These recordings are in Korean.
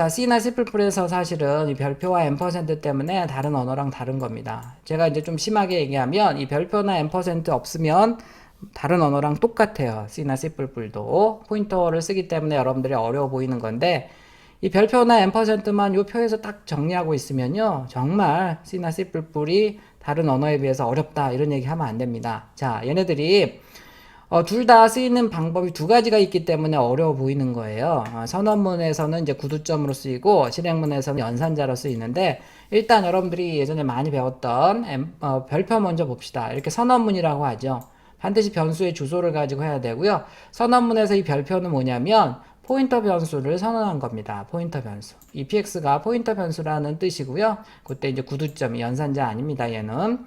자, C나 C++에서 사실은 이 별표와 M% 때문에 다른 언어랑 다른 겁니다. 제가 이제 좀 심하게 얘기하면 이 별표나 M% 없으면 다른 언어랑 똑같아요. C나 C++도 포인터를 쓰기 때문에 여러분들이 어려워 보이는 건데 이 별표나 M%만 이 표에서 딱 정리하고 있으면요. 정말 C나 C++이 다른 언어에 비해서 어렵다 이런 얘기 하면 안 됩니다. 자, 얘네들이 어, 둘 다 쓰이는 방법이 두 가지가 있기 때문에 어려워 보이는 거예요. 어, 선언문에서는 이제 구두점으로 쓰이고 실행문에서는 연산자로 쓰이는데 일단 여러분들이 예전에 많이 배웠던 M- 어, 별표 먼저 봅시다. 이렇게 선언문이라고 하죠. 반드시 변수의 주소를 가지고 해야 되고요. 선언문에서 이 별표는 뭐냐면 포인터 변수를 선언한 겁니다. 포인터 변수. 이 px가 포인터 변수라는 뜻이고요. 그때 이제 구두점이 연산자 아닙니다. 얘는.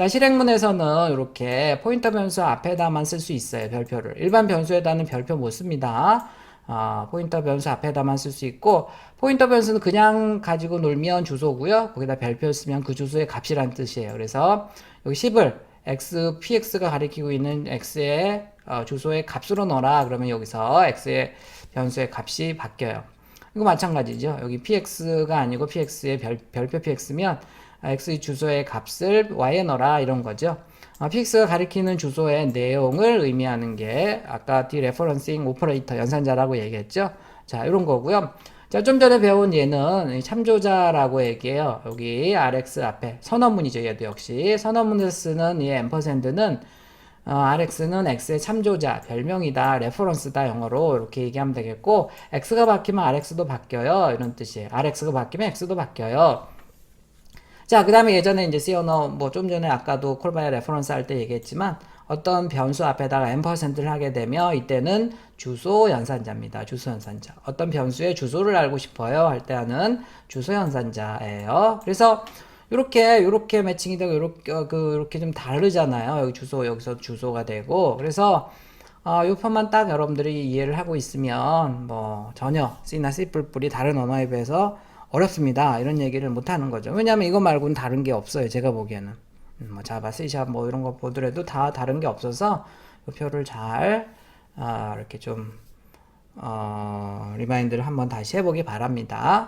자, 실행문에서는 이렇게 포인터 변수 앞에다만 쓸 수 있어요. 별표를. 일반 변수에다는 별표 못 씁니다. 아, 포인터 변수 앞에다만 쓸 수 있고, 포인터 변수는 그냥 가지고 놀면 주소고요. 거기다 별표 쓰면 그 주소의 값이란 뜻이에요. 그래서 여기 10을 x, px가 가리키고 있는 x의 어, 주소의 값으로 넣어라. 그러면 여기서 x의 변수의 값이 바뀌어요. 이거 마찬가지죠. 여기 px가 아니고 px의 별, 별표 px면 x 주소의 값을 y에 넣어라 이런 거죠. 아, px가 가리키는 주소의 내용을 의미하는 게 아까 디레퍼런싱 오퍼레이터 연산자라고 얘기했죠. 자, 이런 거고요. 자, 좀 전에 배운 얘는 이 참조자라고 얘기해요. 여기 rx 앞에 선언문이죠. 얘도 역시 선언문에서 쓰는 이 앰퍼샌드는 어, rx는 x의 참조자, 별명이다, 레퍼런스다 영어로 이렇게 얘기하면 되겠고 x가 바뀌면 rx도 바뀌어요. 이런 뜻이에요. rx가 바뀌면 x도 바뀌어요. 자, 그 다음에 예전에 이제 C 언어, 뭐 좀 전에 아까도 콜바이 레퍼런스 할 때 얘기했지만 어떤 변수 앞에다가 m%를 하게 되면 이때는 주소 연산자입니다. 주소 연산자. 어떤 변수의 주소를 알고 싶어요 할 때 하는 주소 연산자예요. 그래서 이렇게 이렇게 매칭이 되고 이렇게 어, 그 이렇게 좀 다르잖아요. 여기 주소 여기서 주소가 되고 그래서 어, 요 편만 딱 여러분들이 이해를 하고 있으면 뭐 전혀 C나 C 뿔뿔이 다른 언어에 비해서 어렵습니다. 이런 얘기를 못 하는 거죠. 왜냐하면 이거 말고는 다른 게 없어요. 제가 보기에는. 음, 뭐 자바, C샵 뭐 이런 거 보더라도 다 다른 게 없어서 이 표를 잘 아, 이렇게 좀 어, 리마인드를 한번 다시 해보기 바랍니다.